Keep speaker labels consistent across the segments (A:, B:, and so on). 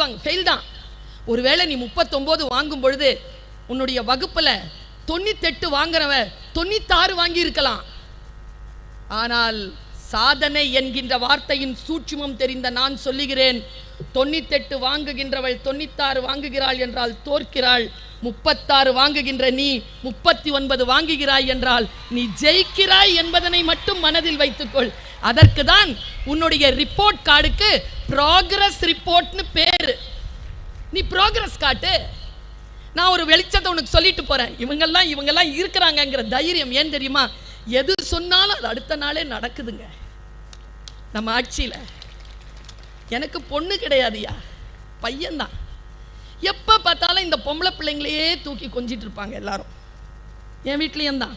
A: முப்பத்தொன்பது வாங்க ஃபெயில் தான். ஒருவேளை நீ முப்பத்தொம்போது வாங்கும் பொழுது உன்னுடைய வகுப்பில் தொண்ணூத்தெட்டு வாங்குறவ தொண்ணூத்தாறு வாங்கியிருக்கலாம். ஆனால் சாதனை என்கின்ற வார்த்தையின் சூட்சுமம் தெரிந்த நான் சொல்லுகிறேன் தொண்ணூத்தெட்டு வாங்குகின்றவள் தொண்ணூத்தாறு வாங்குகிறாள் என்றால் தோற்கிறாள் முப்பத்தாறு வாங்குகின்ற நீ முப்பத்தி ஒன்பது வாங்குகிறாய் என்றால் நீ ஜெயிக்கிறாய் என்பதனை மட்டும் மனதில் வைத்துக்கொள். அதற்கு தான் உன்னுடைய ரிப்போர்ட் கார்டுக்கு ப்ராக்ரஸ் ரிப்போர்ட்னு பேர். நீ ப்ராக்ரஸ் காட்டு. நான் ஒரு வெளிச்சத்தை உனக்கு சொல்லிட்டு போகிறேன் இவங்கெல்லாம் இவங்கெல்லாம் இருக்கிறாங்கங்கிற தைரியம் ஏன் தெரியுமா? எது சொன்னாலும் அது அடுத்த நாளே நடக்குதுங்க. நம்ம ஆட்சியில் எனக்கு பொண்ணு கிடையாதுயா பையன்தான். எப்போ பார்த்தாலும் இந்த பொம்பளை பிள்ளைங்களையே தூக்கி கொஞ்சிட்டு இருப்பாங்க எல்லாரும். என் வீட்லேயும் தான்.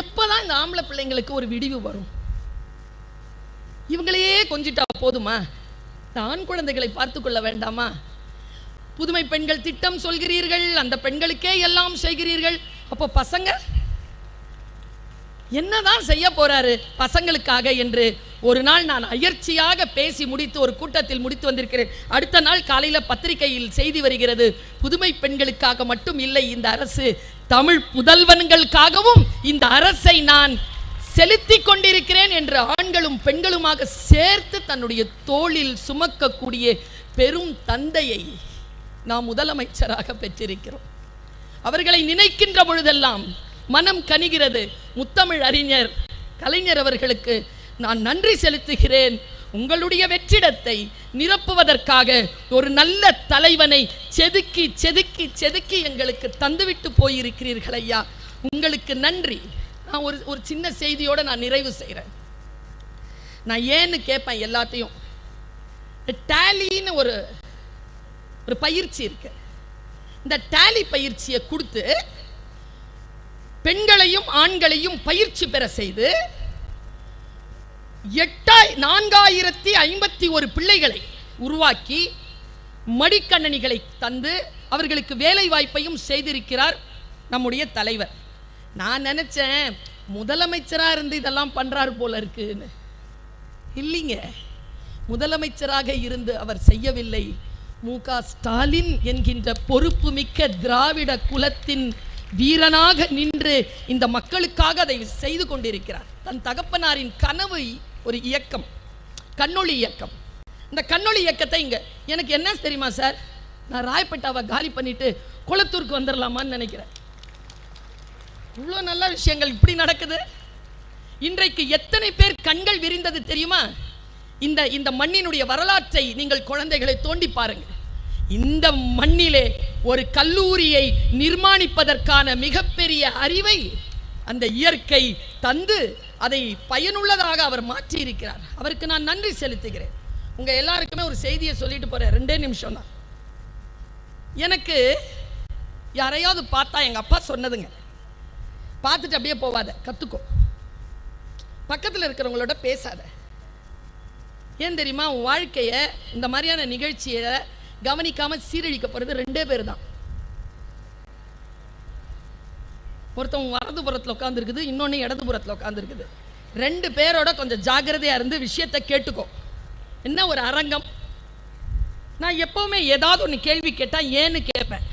A: எப்போதான் இந்த ஆம்பளை பிள்ளைங்களுக்கு ஒரு விடிவு வரும்? இவங்களையே கொஞ்சிட்டா போதுமா? தான் குழந்தைகளை பார்த்து கொள்ள வேண்டாமா? புதுமை பெண்கள் திட்டம் சொல்கிறீர்கள் அந்த பெண்களுக்கே எல்லாம் செய்கிறீர்கள். அப்போ பசங்க என்னதான் செய்ய போறாரு பசங்களுக்காக என்று ஒரு நாள் நான் அயற்சியாக பேசி முடித்து ஒரு கூட்டத்தில் முடித்து வந்திருக்கிறேன். அடுத்த நாள் காலையில பத்திரிகையில் செய்தி வருகிறது புதுமை பெண்களுக்காக மட்டும் இல்லை இந்த அரசு தமிழ் புதல்வன்களுக்காகவும் இந்த அரசை நான் செலுத்தி கொண்டிருக்கிறேன் என்று ஆண்களும் பெண்களுமாக சேர்த்து தன்னுடைய தோளில் சுமக்கக்கூடிய பெரும் தந்தையை நாம் முதலமைச்சராக பெற்றிருக்கிறோம். அவர்களை நினைக்கின்ற பொழுதெல்லாம் மனம் கனிகிறது. முத்தமிழ் அறிஞர் கலைஞர் அவர்களுக்கு நான் நன்றி செலுத்துகிறேன். உங்களுடைய வெற்றிடத்தை நிரப்புவதற்காக ஒரு நல்ல தலைவனை செதுக்கி செதுக்கி செதுக்கி எங்களுக்கு தந்துவிட்டு போயிருக்கிறீர்கள் ஐயா உங்களுக்கு நன்றி. நான் ஒரு ஒரு சின்ன செய்தியோட நான் நிறைவு செய்கிறேன் நான் ஏன்னு கேட்பேன் எல்லாத்தையும். டேலின்னு ஒரு ஒரு பயிற்சி இருக்கு. இந்த டேலி பயிற்சியை கொடுத்து பெண்களையும் ஆண்களையும் பயிற்சி பெற செய்து எட்டாய் நான்காயிரத்தி ஐம்பத்தி ஒரு பிள்ளைகளை உருவாக்கி மடிக்கண்ணனிகளை தந்து அவர்களுக்கு வேலை வாய்ப்பையும் செய்திருக்கிறார் நம்முடைய தலைவர். நான் நினைச்சேன் முதலமைச்சரா இருந்து இதெல்லாம் பண்றாரு போல இருக்குன்னு. இல்லைங்க. முதலமைச்சராக இருந்து அவர் செய்யவில்லை. மு க ஸ்டாலின் என்கின்ற பொறுப்பு மிக்க திராவிட குலத்தின் வீரனாக நின்று இந்த மக்களுக்காக அதை செய்து கொண்டிருக்கிறார். தன் தகப்பனாரின் கனவு ஒரு இயக்கம். கண்ணொளி இயக்கம். இந்த கண்ணொளி இயக்கத்தை இங்க எனக்கு என்ன தெரியுமா சார்? நான் ராயப்பேட்டாவை காலி பண்ணிட்டு குளத்தூருக்கு வந்துடலாமான்னு நினைக்கிறேன். இவ்வளோ நல்ல விஷயங்கள் இப்படி நடக்குது. இன்றைக்கு எத்தனை பேர் கண்கள் விரிந்தது தெரியுமா? இந்த இந்த மண்ணினுடைய வரலாற்றை நீங்கள் குழந்தைகளை தோண்டி பாருங்கள். இந்த மண்ணிலே ஒரு கல்லூரியை நிர்மாணிப்பதற்கான மிகப்பெரிய அறிவை அந்த இயற்கை தந்து அதை பயனுள்ளதாக அவர் மாற்றி இருக்கிறார் அவருக்கு நான் நன்றி செலுத்துகிறேன். உங்கள் எல்லாருக்குமே ஒரு செய்தியை சொல்லிட்டு போகிறேன் ரெண்டே நிமிஷம் தான் எனக்கு யாரையாவது பார்த்தா எங்க அப்பா சொன்னதுங்க. பார்த்துட்டு அப்படியே போவாத. கற்றுக்கோ பக்கத்தில் இருக்கிறவங்களோட பேசாத. ஏன் தெரியுமா? உன் வாழ்க்கையை இந்த மாதிரியான நிகழ்ச்சியை கவனிக்காம போகிறது ரெண்டே பேர் தான் ஒருத்தவங்க வலதுபுறத்தில் உட்காந்துருக்குது இன்னொன்று இடதுபுறத்தில் உட்காந்துருக்குது ரெண்டு பேரோட கொஞ்சம் ஜாக்கிரதையா இருந்து விஷயத்தை கேட்டுக்கோ. என்ன ஒரு அரங்கம்? நான் எப்பவுமே ஏதாவது ஒன்று கேள்வி கேட்டால் ஏன்னு கேட்பேன்.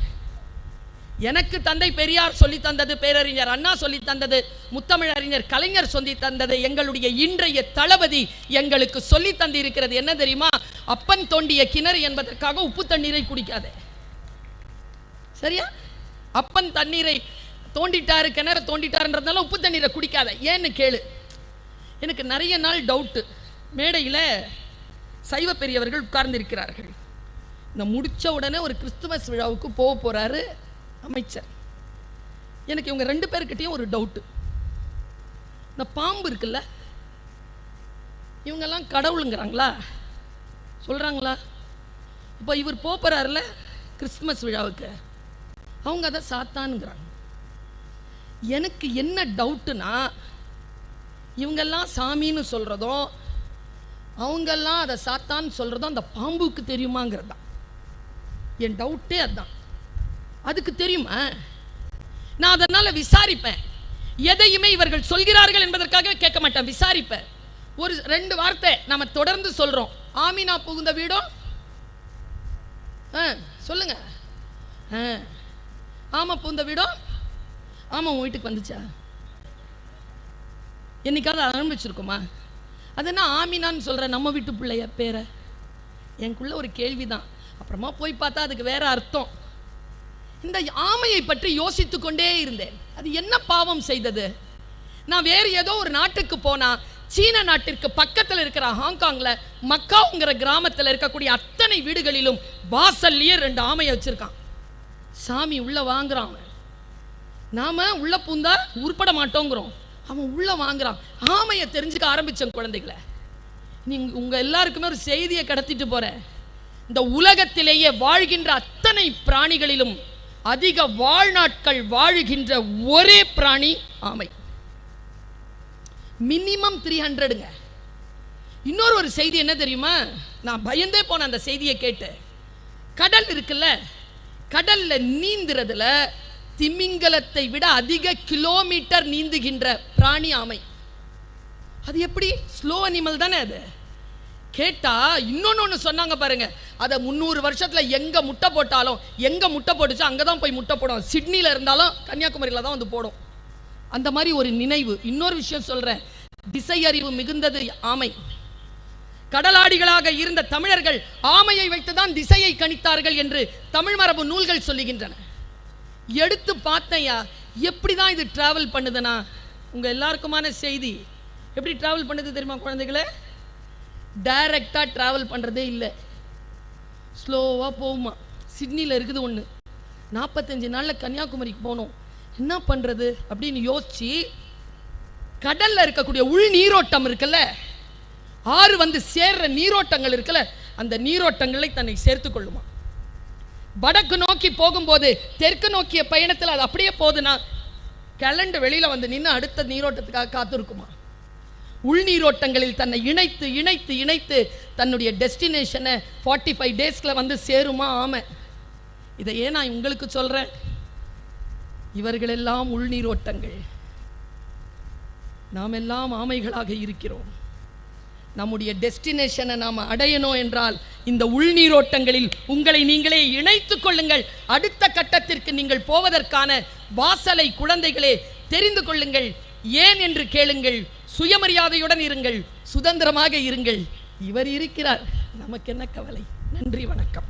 A: எனக்கு தந்தை பெரியார் சொல்லி தந்தது பேரறிஞர் அண்ணா சொல்லி தந்தது முத்தமிழ் அறிஞர் கலைஞர் சொல்லி தந்தது எங்களுடைய இன்றைய தளபதி எங்களுக்கு சொல்லி தந்திருக்கிறது. என்ன தெரியுமா? அப்பன் தோண்டிய கிணறு என்பதற்காக உப்பு தண்ணீரை குடிக்காதே. சரியா? அப்பன் தண்ணீரை தோண்டிட்டாரு கிணறு தோண்டிட்டாருன்றதுனால உப்பு தண்ணீரை குடிக்காத. ஏன்னு கேளு. எனக்கு நிறைய நாள் டவுட்டு மேடையில் சைவ பெரியவர்கள் உட்கார்ந்திருக்கிறார்கள். இந்த முடிச்ச உடனே ஒரு கிறிஸ்துமஸ் விழாவுக்கு போக போறாரு. அமைச்சர். எனக்கு இவங்க ரெண்டு பேர்கிட்டையும் ஒரு டவுட்டு இந்த பாம்பு இருக்குல்ல இவங்கெல்லாம் கடவுளுங்கிறாங்களா? சொல்கிறாங்களா இப்போ இவர் போக போறாருல கிறிஸ்துமஸ் விழாவுக்கு. அவங்க அதை சாத்தானுங்கிறாங்க. எனக்கு என்ன டவுட்டுனா இவங்கெல்லாம் சாமின்னு சொல்கிறதும் அவங்கெல்லாம் அதை சாத்தான்னு சொல்கிறதும் அந்த பாம்புக்கு தெரியுமாங்கிறது தான் என் டவுட்டே அதுதான் அதுக்கு தெரியுமா? நான் அதனால் விசாரிப்பேன். எதையுமே இவர்கள் சொல்கிறார்கள் என்பதற்காக கேட்க மாட்டேன். விசாரிப்பேன். ஒரு ரெண்டு வார்த்தை நம்ம தொடர்ந்து சொல்றோம். ஆமினா புகுந்த வீடும் ஆ சொல்லுங்க. ஆ ஆமாம் புகுந்த வீடும் ஆமாம் உன் வீட்டுக்கு வந்துச்சா? என்னைக்காவது ஆரம்பிச்சிருக்குமா அது என்ன ஆமினான்னு சொல்கிற நம்ம வீட்டு பிள்ளைய பேரை? எனக்குள்ள ஒரு கேள்விதான். அப்புறமா போய் பார்த்தா அதுக்கு வேற அர்த்தம். இந்த ஆமையை பற்றி யோசித்து கொண்டே இருந்தேன். அது என்ன பாவம் செய்தது? நான் வேறு ஏதோ ஒரு நாட்டுக்கு போனால் சீன நாட்டிற்கு பக்கத்தில் இருக்கிற ஹாங்காங்கில் மக்காவுங்கிற கிராமத்தில் இருக்கக்கூடிய அத்தனை வீடுகளிலும் வாசல்லையே ரெண்டு ஆமையை வச்சுருக்கான். சாமி உள்ளே வாங்குறான் நாம் நாம உள்ள பூந்தா உருப்பட மாட்டோங்கிறோம். அவன் உள்ள வாங்குறான். ஆமையை தெரிஞ்சுக்க ஆரம்பிச்சேன் குழந்தைகளை. நீங்க உங்க எல்லாருக்குமே ஒரு செய்தியை கடத்திட்டு போறேன். இந்த உலகத்திலேயே வாழ்கின்ற அத்தனை பிராணிகளிலும் அதிக வாழ்நாட்கள் வாழுகின்ற ஒரே பிராணி ஆமை. மினிமம் த்ரீ ஹண்ட்ரடுங்க இன்னொரு ஒரு செய்தி என்ன தெரியுமா? நான் பயந்தே போன அந்த செய்தியை கேட்டு. கடல் இருக்குல்ல கடல்ல நீந்துறதுல திமிங்கலத்தை விட அதிக கிலோமீட்டர் நீந்துகின்ற பிராணி ஆமை. அது எப்படி? ஸ்லோ அனிமல் தானே அது. கேட்டா இன்னொன்னு ஒன்று சொன்னாங்க பாருங்க. அதை முந்நூறு வருஷத்துல எங்கே முட்டை போட்டாலும் எங்கே முட்டை போட்டுச்சோ அங்கே தான் போய் முட்டை போடும். சிட்னியில் இருந்தாலும் கன்னியாகுமரியில் தான் வந்து போடும். அந்த மாதிரி ஒரு நினைவு. இன்னொரு விஷயம் சொல்கிறேன் திசையறிவு மிகுந்தது ஆமை. கடலாடிகளாக இருந்த தமிழர்கள் ஆமையை வைத்துதான் திசையை கணித்தார்கள் என்று தமிழ் மரபு நூல்கள் சொல்லுகின்றன. எடுத்து பார்த்தையா எப்படி தான் இது ட்ராவல் பண்ணுதுன்னா உங்கள் எல்லாருக்குமான செய்தி. எப்படி ட்ராவல் பண்ணுது தெரியுமா குழந்தைகளை? டைரக்டாக ட்ராவல் பண்ணுறதே இல்லை. ஸ்லோவாக போகுமா. சிட்னியில் இருக்குது ஒன்று நாற்பத்தஞ்சு நாளில் கன்னியாகுமரிக்கு போகணும் என்ன பண்ணுறது அப்படின்னு யோசித்து கடல்ல இருக்கக்கூடிய உள் நீரோட்டம் இருக்குல்ல ஆறு வந்து சேர்ற நீரோட்டங்கள் இருக்குல்ல அந்த நீரோட்டங்களை தன்னை சேர்த்து கொள்ளுமா. வடக்கு நோக்கி போகும்போது தெற்கு நோக்கிய பயணத்தில் அது அப்படியே போகுதுன்னா கிளண்டு வெளியில் வந்து நின்று அடுத்த நீரோட்டத்துக்காக காத்திருக்குமா. உள்நீரோட்டங்களில் தன்னை இணைத்து இணைத்து இணைத்து தன்னுடைய டெஸ்டினேஷனை ஃபார்ட்டி ஃபைவ் டேஸ்கில் வந்து சேருமா? ஆமை. இதை ஏன் நான் உங்களுக்கு சொல்கிறேன் இவர்களெல்லாம் உள்நீரோட்டங்கள். நாம் எல்லாம் ஆமைகளாக இருக்கிறோம். நம்முடைய டெஸ்டினேஷனை நாம் அடையணும் என்றால் இந்த உள்நீரோட்டங்களில் உங்களை நீங்களே இணைத்து கொள்ளுங்கள். அடுத்த கட்டத்திற்கு நீங்கள் போவதற்கான வாசலை குழந்தைகளே தெரிந்து கொள்ளுங்கள். ஏன் என்று கேளுங்கள். சுயமரியாதையுடன் இருங்கள் சுதந்திரமாக இருங்கள். இவர் இருக்கிறார். நமக்கு என்ன கவலை? நன்றி வணக்கம்.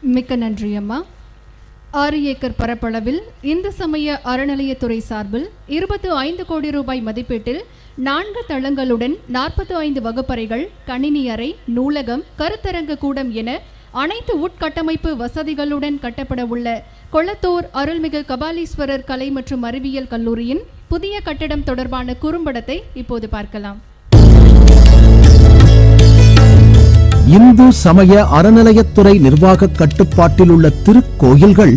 B: மிக்க நன்றி அம்மா. ஆறு ஏக்கர் பரப்பளவில் இந்து சமய அறநிலையத்துறை சார்பில் இருபத்து ஐந்து கோடி ரூபாய் மதிப்பீட்டில் நான்கு தளங்களுடன் நாற்பத்து ஐந்து வகுப்பறைகள் கணினி அறை நூலகம் கருத்தரங்கு கூடம் என அனைத்து உட்கட்டமைப்பு வசதிகளுடன் கட்டப்பட உள்ள கொளத்தூர் அருள்மிகு கபாலீஸ்வரர் கலை மற்றும் அறிவியல் கல்லூரியின் புதிய கட்டடம் தொடர்பான குறும்படத்தை இப்போது பார்க்கலாம்.
C: இந்து சமய அறநிலையத்துறை நிர்வாக கட்டுப்பாட்டில் உள்ள திருக்கோயில்கள்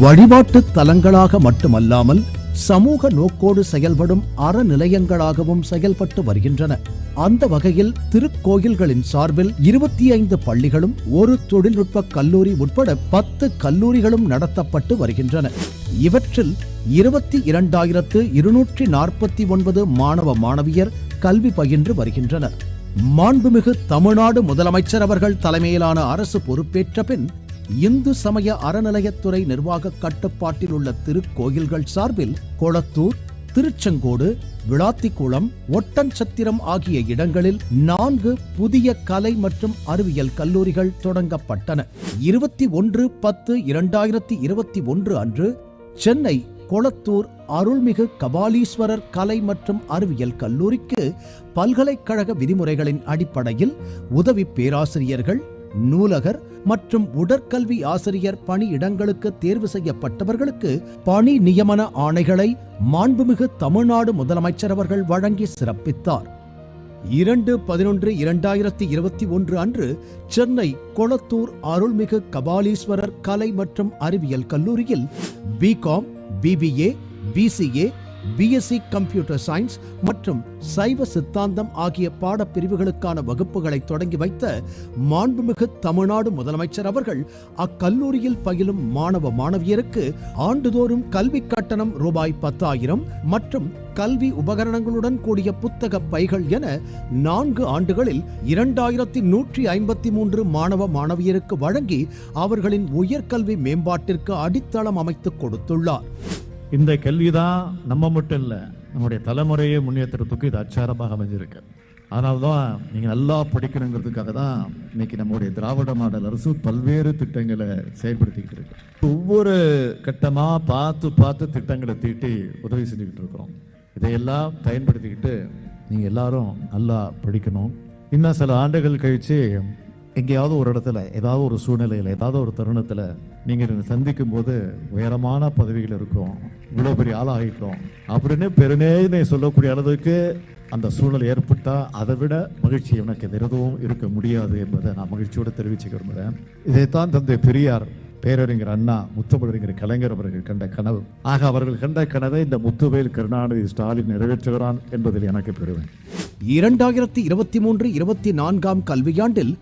C: வழிபாட்டு தலங்களாக மட்டுமல்லாமல் சமூக நோக்கோடு செயல்படும் அறநிலையங்களாகவும் செயல்பட்டு வருகின்றன. அந்த வகையில் திருக்கோயில்களின் சார்பில் இருபத்தி ஐந்து பள்ளிகளும் ஒரு தொழில்நுட்ப கல்லூரி உட்பட பத்து கல்லூரிகளும் நடத்தப்பட்டு வருகின்றன. இவற்றில் இருபத்தி இரண்டாயிரத்து இருநூற்றி நாற்பத்தி ஒன்பது மாணவ மாணவியர் கல்வி பயின்று வருகின்றனர். மாண்புமிகு தமிழ்நாடு முதலமைச்சர் அவர்கள் தலைமையிலான அரசு பொறுப்பேற்ற பின் இந்து சமய அறநிலையத்துறை நிர்வாக கட்டுப்பாட்டில் உள்ள திருக்கோயில்கள் சார்பில் கொளத்தூர் திருச்செங்கோடு விளாத்திக்குளம் ஒட்டன் சத்திரம் ஆகிய இடங்களில் நான்கு புதிய கலை மற்றும் அறிவியல் கல்லூரிகள் தொடங்கப்பட்டன. இருபத்தி ஒன்று பத்து இரண்டாயிரத்தி இருபத்தி ஒன்று அன்று சென்னை கொளத்தூர் அருள்மிகு கபாலீஸ்வரர் கலை மற்றும் அறிவியல் கல்லூரிக்கு பல்கலைக்கழக விதிமுறைகளின் அடிப்படையில் உதவி பேராசிரியர்கள் நூலகர் மற்றும் உடற்கல்வி ஆசிரியர் பணியிடங்களுக்கு தேர்வு செய்யப்பட்டவர்களுக்கு பணி நியமன ஆணைகளை மாண்புமிகு தமிழ்நாடு முதலமைச்சர் அவர்கள் வழங்கி சிறப்பித்தார். இரண்டு பதினொன்று இரண்டாயிரத்தி இருபத்தி ஒன்று அன்று சென்னை கொளத்தூர் அருள்மிகு கபாலீஸ்வரர் கலை மற்றும் அறிவியல் கல்லூரியில் BCom BBA BCA BSc computer science மற்றும் சைவ சித்தாந்தம் ஆகிய பாடப்பிரிவுகளுக்கான வகுப்புகளை தொடங்கி வைத்த மாண்புமிகு தமிழ்நாடு முதலமைச்சர் அவர்கள் அக்கல்லூரியில் பயிலும் மாணவ மாணவியருக்கு ஆண்டுதோறும் கல்வி கட்டணம் ரூபாய் பத்தாயிரம் மற்றும் கல்வி உபகரணங்களுடன் கூடிய புத்தக பைகள் என நான்கு ஆண்டுகளில் இரண்டாயிரத்தி நூற்றி ஐம்பத்தி மூன்று மாணவ மாணவியருக்கு வழங்கி அவர்களின் உயர்கல்வி மேம்பாட்டிற்கு அடித்தளம் அமைத்துக் கொடுத்துள்ளார்.
D: இந்த கல்விதான் நம்ம மட்டும் இல்லை நம்முடைய தலைமுறையை முன்னேற்றுறதுக்கு இது அச்சாரமாக அமைஞ்சிருக்கு. அதனால தான் நீங்கள் நல்லா படிக்கணுங்கிறதுக்காக தான் இன்னைக்கு நம்முடைய திராவிட மாடல் அரசு பல்வேறு திட்டங்களை செயல்படுத்திக்கிட்டு இருக்கு. ஒவ்வொரு கட்டமாக பார்த்து பார்த்து திட்டங்களை தீட்டி உதவி செஞ்சுக்கிட்டு இருக்கிறோம். இதையெல்லாம் பயன்படுத்திக்கிட்டு நீங்கள் எல்லாரும் நல்லா படிக்கணும். இன்னும் சில ஆண்டுகள் கழித்து எங்கேயாவது ஒரு இடத்துல ஏதாவது ஒரு சூழ்நிலையில் ஏதாவது ஒரு தருணத்தில் நீங்கள் சந்திக்கும் போது உயரமான பதவிகள் இருக்கும் இவ்வளோ பெரிய ஆளாகிட்டோம் அப்படின்னு பெருநேதனை சொல்லக்கூடிய அளவுக்கு அந்த சூழல் ஏற்பட்டால் அதை விட மகிழ்ச்சி எனக்கு வேறு எதுவும் இருக்க முடியாது என்பதை நான் மகிழ்ச்சியோடு தெரிவிச்சுக்க விரும்புகிறேன். இதைத்தான் தந்தை பெரியார் பேரறிஞர் அண்ணா முத்தமிழறிஞர் கலைஞர் அவர்கள் கண்ட கனவு. ஆக அவர்கள் கண்ட கனவை இந்த முத்துவேல் கருணாநிதி ஸ்டாலின் நிறைவேற்றுகிறான் என்பதில் எனக்கு பெறுவேன்
C: இரண்டாயிரத்தி இருபத்தி மூன்று இருபத்தி நான்காம் கல்வியாண்டில்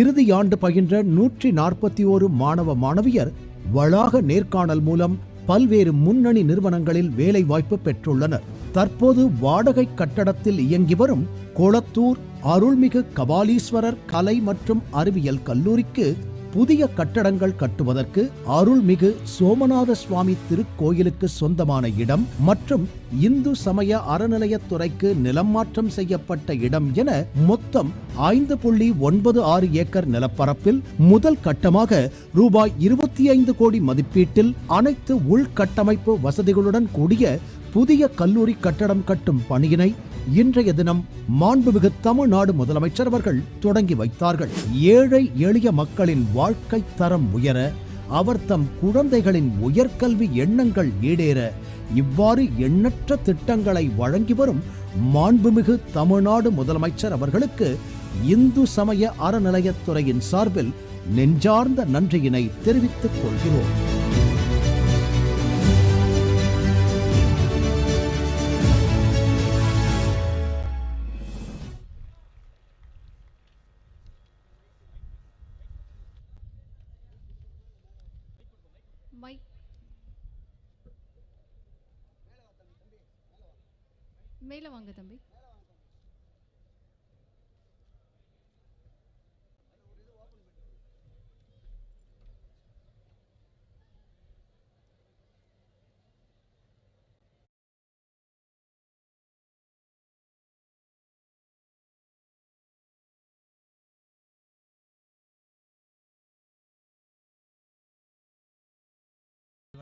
C: இறுதி ஆண்டு பயின்ற நூற்றி நாற்பத்தி ஓரு மாணவ மாணவியர் வளாக நேர்காணல் மூலம் பல்வேறு முன்னணி நிறுவனங்களில் வேலை வாய்ப்பு பெற்றுள்ளனர். தற்போது வாடகை கட்டடத்தில் இயங்கி வரும் கொளத்தூர் அருள்மிகு கபாலீஸ்வரர் கலை மற்றும் அறிவியல் கல்லூரிக்கு புதிய கட்டடங்கள் கட்டுவதற்கு அருள்மிகு சோமநாத சுவாமி திருக்கோயிலுக்கு சொந்தமான இடம் மற்றும் இந்து சமய அறநிலையத்துறைக்கு நிலம் மாற்றம் செய்யப்பட்ட இடம் என மொத்தம் ஐந்து புள்ளி ஒன்பது ஆறு ஏக்கர் நிலப்பரப்பில் முதல் கட்டமாக ரூபாய் இருபத்தி ஐந்து கோடி மதிப்பீட்டில் அனைத்து உள்கட்டமைப்பு வசதிகளுடன் கூடிய புதிய கல்லூரி கட்டடம் கட்டும் பணியினை இன்றைய தினம் மாண்புமிகு தமிழ்நாடு முதலமைச்சர் அவர்கள் தொடங்கி வைத்தார்கள். ஏழை எளிய மக்களின் வாழ்க்கை தரம் உயர அவர் தம் குழந்தைகளின் உயர்கல்வி எண்ணங்கள் ஈடேற இவ்வாறு எண்ணற்ற திட்டங்களை வழங்கி வரும் மாண்புமிகு தமிழ்நாடு முதலமைச்சர் அவர்களுக்கு இந்து சமய அறநிலையத்துறையின் சார்பில் நெஞ்சார்ந்த நன்றியினை தெரிவித்துக் கொள்கிறோம்.
B: மை மேல வாங்க தம்பி.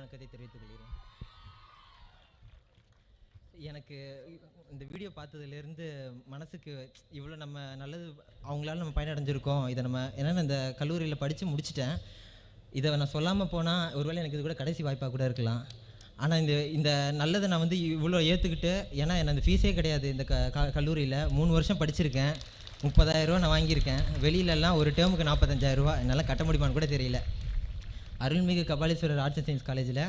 E: வணக்கத்தை தெரிவித்துக் கொள்கிறேன் எனக்கு இந்த வீடியோ பார்த்ததுலேருந்து மனசுக்கு இவ்வளோ நம்ம நல்லது அவங்களால நம்ம பயனடைஞ்சிருக்கோம். இதை நம்ம ஏன்னா இந்த கல்லூரியில் படித்து முடிச்சிட்டேன். இதை நான் சொல்லாமல் போனால் ஒருவேளை எனக்கு இது கூட கடைசி வாய்ப்பாக கூட இருக்கலாம். ஆனால் இந்த இந்த நல்லதை நான் வந்து இவ்வளோ ஏற்றுக்கிட்டு ஏன்னா எனக்கு அந்த ஃபீஸே கிடையாது இந்த க க- கல்லூரியில். மூணு வருஷம் படிச்சிருக்கேன். முப்பதாயிரரூவா நான் வாங்கியிருக்கேன். வெளியிலலாம் ஒரு டேர்முக்கு நாற்பத்தஞ்சாயிரரூவா என்னால் கட்ட முடியுமான்னு கூட தெரியல. அருள்மிகு கபாலீஸ்வரர் ஆர்ட்ஸ் அண்ட் சயின்ஸ் காலேஜில்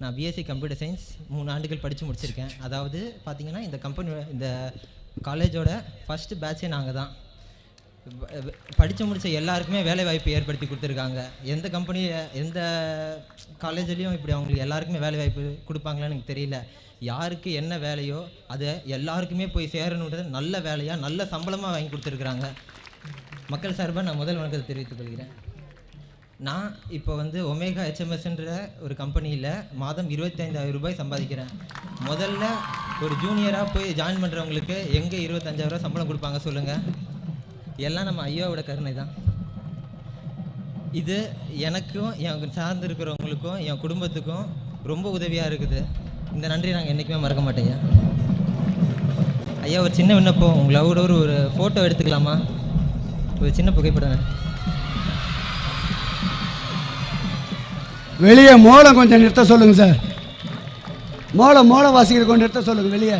E: நான் பிஎஸ்சி கம்ப்யூட்டர் சயின்ஸ் மூணு ஆண்டுகள் படித்து முடிச்சிருக்கேன். அதாவது பார்த்தீங்கன்னா இந்த கம்பெனி இந்த காலேஜோட ஃபஸ்ட்டு பேட்சே நாங்கள் தான். படித்து முடித்த எல்லாருக்குமே வேலை வாய்ப்பு ஏற்படுத்தி கொடுத்துருக்காங்க. எந்த கம்பெனி எந்த காலேஜ்லேயும் இப்படி அவங்களுக்கு எல்லாருக்குமே வேலை வாய்ப்பு கொடுப்பாங்களான்னு எனக்கு தெரியல. யாருக்கு என்ன வேலையோ அதை எல்லாருக்குமே போய் சேரணுன்றது நல்ல வேலையாக நல்ல சம்பளமாக வாங்கி கொடுத்துருக்குறாங்க. மக்கள் சார்பாக நான் முதல் வணக்கத்தை தெரிவித்துக் கொள்கிறேன். நான் இப்போ வந்து ஒமேகா ஹெச்எம்எஸ்ன்ற ஒரு கம்பெனியில் மாதம் இருபத்தைந்தாயிரம் ரூபாய் சம்பாதிக்கிறேன். முதல்ல ஒரு ஜூனியராக போய் ஜாயின் பண்ணுறவங்களுக்கு எங்கே இருபத்தஞ்சாயிரம் சம்பளம் கொடுப்பாங்க சொல்லுங்கள் எல்லாம் நம்ம ஐயாவோட கருணை தான். இது எனக்கும் என் சார்ந்திருக்கிறவங்களுக்கும் என் குடும்பத்துக்கும் ரொம்ப உதவியாக இருக்குது. இந்த நன்றியை நாங்கள் என்றைக்குமே மறக்க மாட்டேங்க. ஐயா ஒரு சின்ன விண்ணப்பம். உங்களை ஒரு ஒரு ஃபோட்டோ எடுத்துக்கலாமா? ஒரு சின்ன புகைப்படம்.
F: வெளியே மோளம் கொஞ்சம் நிறுத்த சொல்லுங்க சார். மோளம் மோளம் வாசிக்கிற கொஞ்சம் நிறுத்த சொல்லுங்க வெளியே.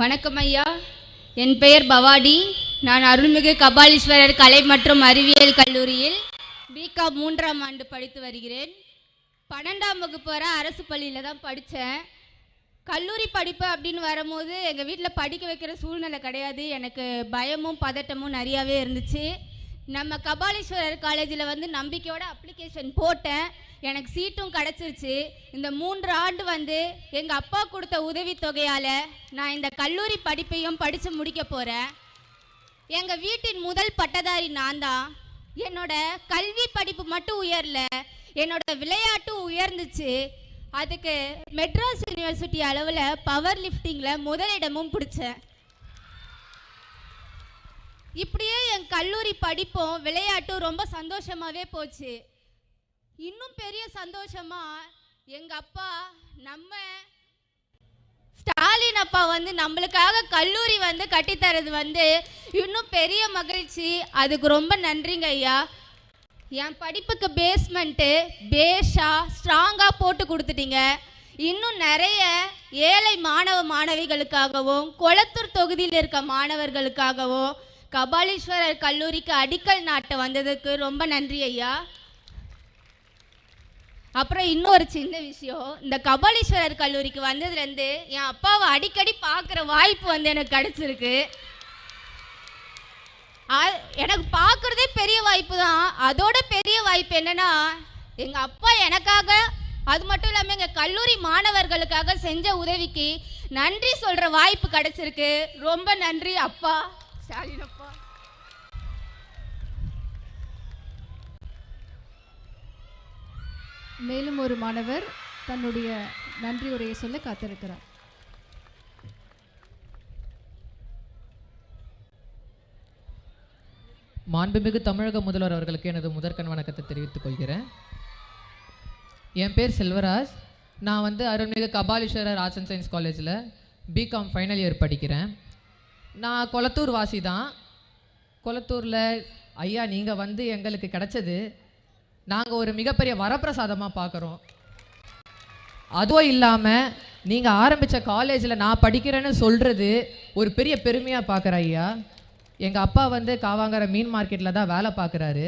G: வணக்கம் ஐயா. என் பெயர் பவாடி நான் அருள்மிகு கபாலீஸ்வரர் கலை மற்றும் அறிவியல் கல்லூரியில் பிகாம் மூன்றாம் ஆண்டு படித்து வருகிறேன். பன்னெண்டாம் வகுப்பு வர அரசு பள்ளியில் தான் படித்தேன். கல்லூரி படிப்பு அப்படின்னு வரும்போது எங்கள் வீட்டில் படிக்க வைக்கிற சூழ்நிலை கிடையாது. எனக்கு பயமும் பதட்டமும் நிறையாவே இருந்துச்சு. நம்ம கபாலீஸ்வரர் காலேஜில் வந்து நம்பிக்கையோட அப்ளிகேஷன் போட்டேன். எனக்கு சீட்டும் கிடச்சிருச்சு. இந்த மூன்று ஆண்டு வந்து எங்கள் அப்பா கொடுத்த உதவித்தொகையால் நான் இந்த கல்லூரி படிப்பையும் படித்து முடிக்க போகிறேன் எங்கள் வீட்டின் முதல் பட்டதாரி நான் தான். என்னோட கல்வி படிப்பு மட்டும் உயரல என்னோட விளையாட்டும் உயர்ந்துச்சு. அதுக்கு மெட்ராஸ் யூனிவர்சிட்டி அளவில் பவர் லிஃப்டிங்கில் முதலிடமும் பிடிச்சேன். இப்படியே என் கல்லூரி படிப்பும் விளையாட்டும் ரொம்ப சந்தோஷமாகவே போச்சு. இன்னும் பெரிய சந்தோஷமா எங்கள் அப்பா நம்ம ஸ்டாலின் அப்பா வந்து நம்மளுக்காக கல்லூரி வந்து கட்டித்தரது வந்து இன்னும் பெரிய மகிழ்ச்சி. அதுக்கு ரொம்ப நன்றிங்க ஐயா. என் படிப்புக்கு பேஸ்மெண்ட்டு பேஷாக ஸ்ட்ராங்காக போட்டு கொடுத்துட்டீங்க. இன்னும் நிறைய ஏழை மாணவ மாணவிகளுக்காகவும் கொளத்தூர் தொகுதியில் இருக்க மாணவர்களுக்காகவும் கபாலீஸ்வரர் கல்லூரிக்கு அடிக்கல் நாட்ட வந்ததுக்கு ரொம்ப நன்றி ஐயா. அப்புறம் இன்னொரு சின்ன விஷயம் இந்த கபாலீஸ்வரர் கல்லூரிக்கு வந்ததுலேருந்து என் அப்பாவை அடிக்கடி பார்க்குற வாய்ப்பு வந்து எனக்கு கிடச்சிருக்கு. எனக்கு பார்க்குறதே பெரிய வாய்ப்பு தான். அதோட பெரிய வாய்ப்பு என்னன்னா எங்கள் அப்பா எனக்காக அது மட்டும் இல்லாமல் எங்கள் கல்லூரி மாணவர்களுக்காக செஞ்ச உதவிக்கு நன்றி சொல்கிற வாய்ப்பு கிடச்சிருக்கு. ரொம்ப நன்றி அப்பா. ஸ்டாலின் அப்பா
B: மேலும் ஒரு மாணவர் தன்னுடைய நன்றி உரையை சொல்ல காத்திருக்கிறார்.
H: மாண்புமிகு தமிழக முதல்வர் அவர்களுக்கு எனது முதற்கண் வணக்கத்தை தெரிவித்துக் கொள்கிறேன். என் பேர் செல்வராஜ். நான் வந்து அருள்மிகு கபாலீஸ்வரர் ஆர்ட்ஸ் அண்ட் சயின்ஸ் காலேஜில் பிகாம் ஃபைனல் இயர் படிக்கிறேன். நான் கொளத்தூர் வாசி தான் கொளத்தூரில் ஐயா நீங்கள் வந்து எங்களுக்கு கிடைச்சது நாங்கள் ஒரு மிகப்பெரிய வரப்பிரசாதமாக பார்க்குறோம் அதுவும் இல்லாமல் நீங்கள் ஆரம்பித்த காலேஜில் நான் படிக்கிறேன்னு சொல்கிறது ஒரு பெரிய பெருமையாக பார்க்குறேன் ஐயா. எங்கள் அப்பா வந்து காவாங்கிற மீன் மார்க்கெட்டில் தான் வேலை பார்க்குறாரு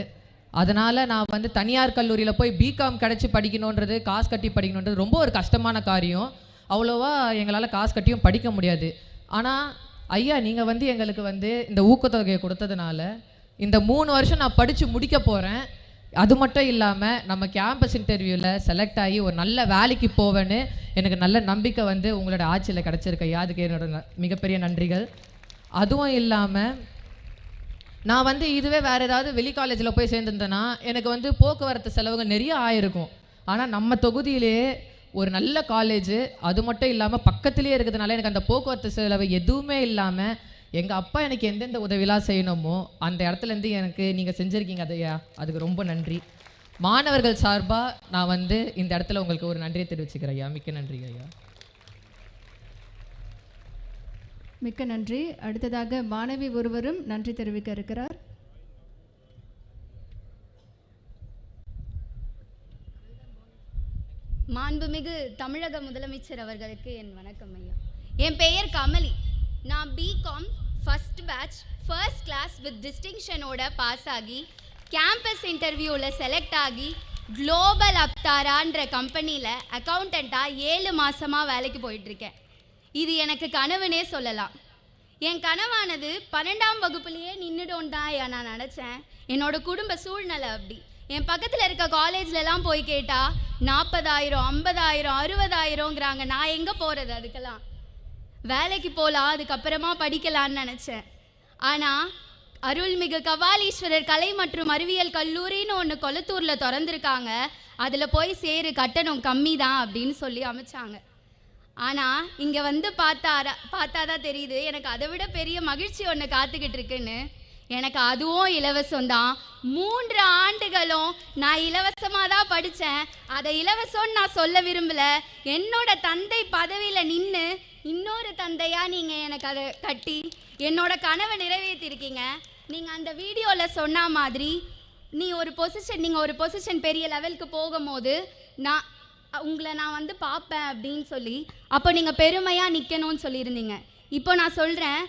H: அதனால் நான் வந்து தனியார் கல்லூரியில் போய் பிகாம் கிடச்சி படிக்கணுன்றது காசு கட்டி படிக்கணுன்றது ரொம்ப ஒரு கஷ்டமான காரியம். அவ்வளோவா எங்களால் காசு கட்டியும் படிக்க முடியாது. ஆனால் ஐயா நீங்கள் வந்து எங்களுக்கு வந்து இந்த ஊக்கத்தொகையை கொடுத்ததுனால இந்த மூணு வருஷம் நான் படித்து முடிக்க போகிறேன் அது மட்டும் இல்லாமல் நம்ம கேம்பஸ் இன்டர்வியூவில் செலக்ட் ஆகி ஒரு நல்ல வேலைக்கு போவேன்னு எனக்கு நல்ல நம்பிக்கை வந்து உங்களோட ஆட்சியில் கிடச்சிருக்கு யாருக்கு அதுக்கு என்னோட ந- மிகப்பெரிய நன்றிகள். அதுவும் இல்லாமல் நான் வந்து இதுவே வேறு ஏதாவது வெளி காலேஜில் போய் சேர்ந்துருந்தேன்னா எனக்கு வந்து போக்குவரத்து செலவுகள் நிறைய ஆயிருக்கும். ஆனால் நம்ம தொகுதியிலேயே ஒரு நல்ல காலேஜ் அது மட்டும் இல்லாமல் பக்கத்துலேயே இருக்கிறதுனால எனக்கு அந்த போக்குவரத்து செலவு எதுவுமே இல்லாமல் எங்கள் அப்பா எனக்கு எந்தெந்த உதவிலாம் செய்யணுமோ அந்த இடத்துலேருந்து எனக்கு நீங்கள் செஞ்சுருக்கீங்க அதையா? அதுக்கு ரொம்ப நன்றி. மாணவர்கள் சார்பாக நான் வந்து இந்த இடத்துல உங்களுக்கு ஒரு நன்றியை தெரிவிச்சுக்கிறேன் ஐயா. மிக்க நன்றி ஐயா.
B: மிக்க நன்றி. அடுத்ததாக மாணவி ஒருவரும் நன்றி தெரிவிக்க இருக்கிறார்.
G: மாண்புமிகு தமிழக முதலமைச்சர் அவர்களுக்கு என் வணக்கம் ஐயா. என் பெயர் கமலி. நான் BCom first batch first class with டிஸ்டிங்ஷனோட pass ஆகி கேம்பஸ் இன்டர்வியூவில் செலக்ட் ஆகி குளோபல் அப்தாரான்ற கம்பெனியில் அக்கௌண்டண்ட்டாக ஏழு மாதமாக வேலைக்கு போயிட்டுருக்கேன். இது எனக்கு கனவுனே சொல்லலாம். என் கனவானது பன்னெண்டாம் வகுப்புலேயே நின்றுடும் தான் நான் நினச்சேன். என்னோடய குடும்ப சூழ்நிலை அப்படி. என் பக்கத்தில் இருக்க காலேஜ்லலாம் போய் கேட்டால் நாற்பதாயிரம் ஐம்பதாயிரம் அறுபதாயிரங்கிறாங்க நான் எங்கே போகிறது அதுக்கெல்லாம்? வேலைக்கு போகலாம் அதுக்கப்புறமா படிக்கலான்னு நினச்சேன். ஆனால் அருள்மிகு கபாலீஸ்வரர் கலை மற்றும் அறிவியல் கல்லூரின்னு ஒன்று கொளத்தூரில் திறந்துருக்காங்க. அதில் போய் சேரு கட்டணம் கம்மி தான் அப்படின்னு சொல்லி அமைச்சாங்க. ஆனால் இங்கே வந்து பார்த்தா பார்த்தா தான் தெரியுது. எனக்கு அதை விட பெரிய மகிழ்ச்சி ஒன்று காத்துக்கிட்டு இருக்குன்னு. எனக்கு அதுவும் இலவசம் தான் மூன்று ஆண்டுகளும் நான் இலவசமாக தான் படித்தேன் அதை இலவசம்னு நான் சொல்ல விரும்பல. என்னோட தந்தை பதவியில் நின்று இன்னொரு தந்தையாக நீங்கள் எனக்கு அதை கட்டி என்னோட கனவை நிறைவேற்றிருக்கீங்க. நீங்கள் அந்த வீடியோவில் சொன்ன மாதிரி நீ ஒரு பொசிஷன் நீங்கள் ஒரு பொசிஷன் பெரிய லெவலுக்கு போகும்போது நான் உங்களை நான் வந்து பார்ப்பேன் அப்படின்னு சொல்லி அப்போ நீங்கள் பெருமையாக நிற்கணும்னு சொல்லியிருந்தீங்க. இப்போ நான் சொல்கிறேன்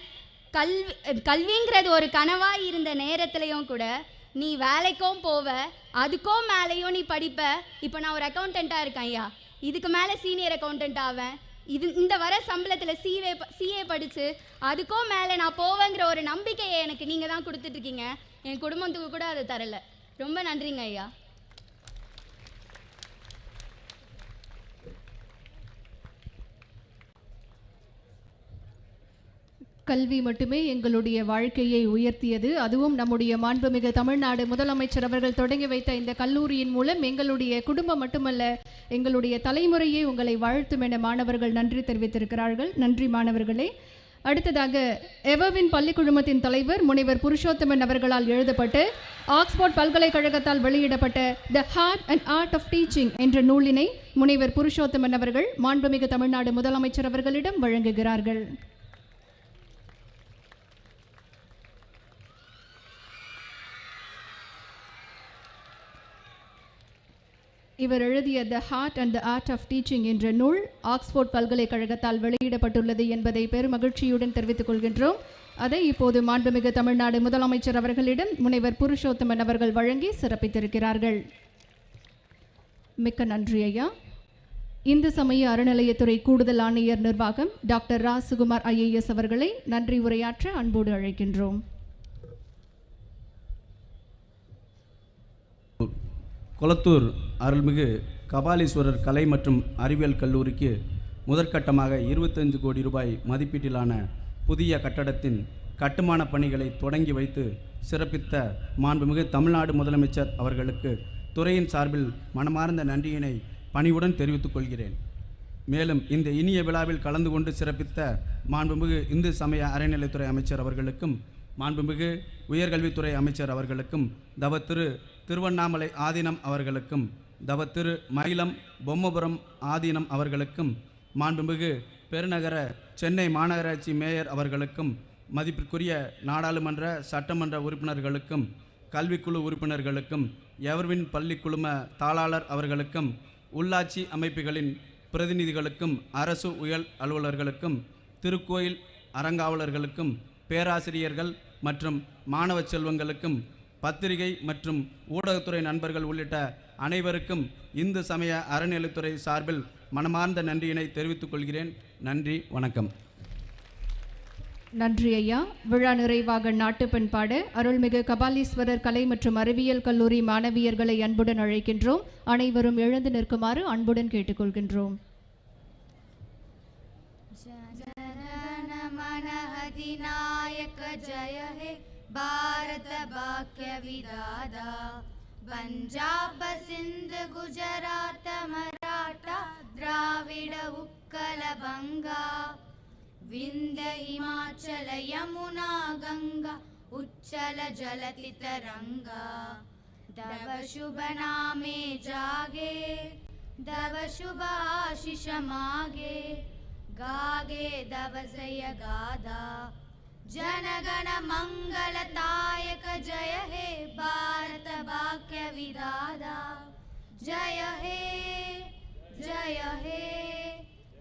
G: கல்வி கல்விங்கிறது ஒரு கனவாக இருந்த நேரத்துலையும் கூட நீ வேலைக்கும் போவ அதுக்கும் மேலேயும் நீ படிப்ப. இப்போ நான் ஒரு அக்கௌண்டண்ட்டாக இருக்கேன் ஐயா. இதுக்கு மேலே சீனியர் அக்கௌண்டண்ட் ஆவேன். இது இந்த வர சம்பளத்தில் சிஏ சிஏ படித்து அதுக்கும் மேலே நான் போவேங்கிற ஒரு நம்பிக்கையை எனக்கு நீங்கள் தான் கொடுத்துட்ருக்கீங்க என் குடும்பத்துக்கு கூட அதை தரலை. ரொம்ப நன்றிங்க ஐயா.
B: கல்வி மட்டுமே எங்களுடைய வாழ்க்கையை உயர்த்தியது. அதுவும் நம்முடைய மாண்புமிகு தமிழ்நாடு முதலமைச்சர் அவர்கள் தொடங்கி வைத்த இந்த கல்லூரியின் மூலம் எங்களுடைய குடும்பம் மட்டுமல்ல எங்களுடைய தலைமுறையே உங்களை வாழ்த்தும் என மாணவர்கள் நன்றி தெரிவித்திருக்கிறார்கள். நன்றி மாணவர்களே. அடுத்ததாக எவவின் பள்ளி குழுமத்தின் தலைவர் முனைவர் புருஷோத்தமன் அவர்களால் எழுதப்பட்டு ஆக்ஸ்போர்ட் பல்கலைக்கழகத்தால் வெளியிடப்பட்ட the heart and art of teaching என்ற நூலினை முனைவர் புருஷோத்தமன் அவர்கள் மாண்புமிகு தமிழ்நாடு முதலமைச்சர் அவர்களிடம் வழங்குகிறார்கள். இவர் எழுதிய the heart and the art of teaching என்ற நூல் ஆக்ஸ்போர்ட் பல்கலைக்கழகத்தால் வெளியிடப்பட்டுள்ளது என்பதை பெருமகிழ்ச்சியுடன் தெரிவித்துக் கொள்கின்றோம். அதை இப்போது மாண்புமிகு தமிழ்நாடு முதலமைச்சர் அவர்களிடம் முனைவர் புருஷோத்தமன் அவர்கள் வழங்கி சிறப்பித்திருக்கிறார்கள். மிக்க நன்றி ஐயா. இந்து சமய அறநிலையத்துறை கூடுதல் ஆணையர் நிர்வாகம் டாக்டர் ரா சுகுமார் ஐஏஎஸ் அவர்களை நன்றி உரையாற்ற அன்போடு அழைக்கின்றோம்.
I: கொளத்தூர் அருள்மிகு கபாலீஸ்வரர் கலை மற்றும் அறிவியல் கல்லூரிக்கு முதற்கட்டமாக இருபத்தஞ்சு கோடி ரூபாய் மதிப்பீட்டிலான புதிய கட்டடத்தின் கட்டுமான பணிகளை தொடங்கி வைத்து சிறப்பித்த மாண்புமிகு தமிழ்நாடு முதலமைச்சர் அவர்களுக்கு துறையின் சார்பில் மனமார்ந்த நன்றியினை பணிவுடன் தெரிவித்துக் கொள்கிறேன். மேலும் இந்த இனிய விழாவில் கலந்து கொண்டு சிறப்பித்த மாண்புமிகு இந்து சமய அறநிலைத்துறை அமைச்சர் அவர்களுக்கும் மாண்புமிகு உயர்கல்வித்துறை அமைச்சர் அவர்களுக்கும் தவ திரு திருவண்ணாமலை ஆதீனம் அவர்களுக்கும் தவ திரு மயிலம் பொம்மபுரம் ஆதீனம் அவர்களுக்கும் மாண்புமிகு பெருநகர சென்னை மாநகராட்சி மேயர் அவர்களுக்கும் மதிப்பிற்குரிய நாடாளுமன்ற சட்டமன்ற உறுப்பினர்களுக்கும் கல்விக்குழு உறுப்பினர்களுக்கும் எவர்வின் பள்ளி குழும தாளாளர் அவர்களுக்கும் உள்ளாட்சி அமைப்புகளின் பிரதிநிதிகளுக்கும் அரசு உயர் அலுவலர்களுக்கும் திருக்கோயில் அறங்காவலர்களுக்கும் பேராசிரியர்கள் மற்றும் மாணவ செல்வங்களுக்கும் பத்திரிகை மற்றும் ஊடகத்துறை நண்பர்கள் உள்ளிட்ட அனைவருக்கும் இந்து சமய அறநிலைத்துறை சார்பில் மனமார்ந்த நன்றியினை தெரிவித்துக் கொள்கிறேன். நன்றி வணக்கம்.
B: நன்றி ஐயா. விழா நிறைவாக நாட்டு பண்பாடு. அருள்மிகு கபாலீஸ்வரர் கலை மற்றும் அறிவியல் கல்லூரி மாணவியர்களை அன்புடன் அழைக்கின்றோம். அனைவரும் எழுந்து நிற்குமாறு அன்புடன் கேட்டுக்கொள்கின்றோம்.
J: ஜய ஹே. பாரத பாக்கிய விதாதா. पञ्जाब सिन्ध गुजरात मराठा द्राविड उत्कल बङ्गा विन्ध्य हिमाचल यमुना गङ्गा उच्चल जलति तरङ्गा दव शुभ नामे जागे दव शुभ आशिष मागे गागे दवसय गादा जनगण मङ्गलदायक जय हे भारत वाक्य विदादा जय हे जय हे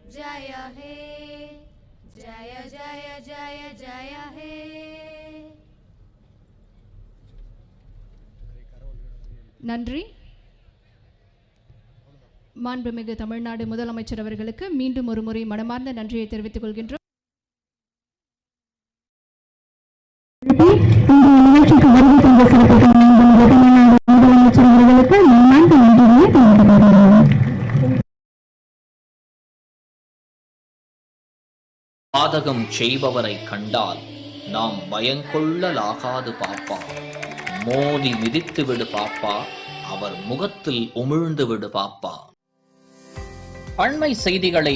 J: जय हे जय जय जय जय हे
B: நன்றி மாண்புமிகு தமிழ்நாடு முதலமைச்சர் அவர்களுக்கு மீண்டும் ஒரு முறை மனமார்ந்த நன்றியை தெரிவித்துக் கொள்கின்றோம்
K: பாதகம் செய்பவரை கண்டால் நாம் பயங்கொள்ளலாகாது பாப்பா. மோதி மிதித்து விடு பாப்பா. அவர் முகத்தில் உமிழ்ந்து விடு பாப்பா. அண்மை செய்திகளை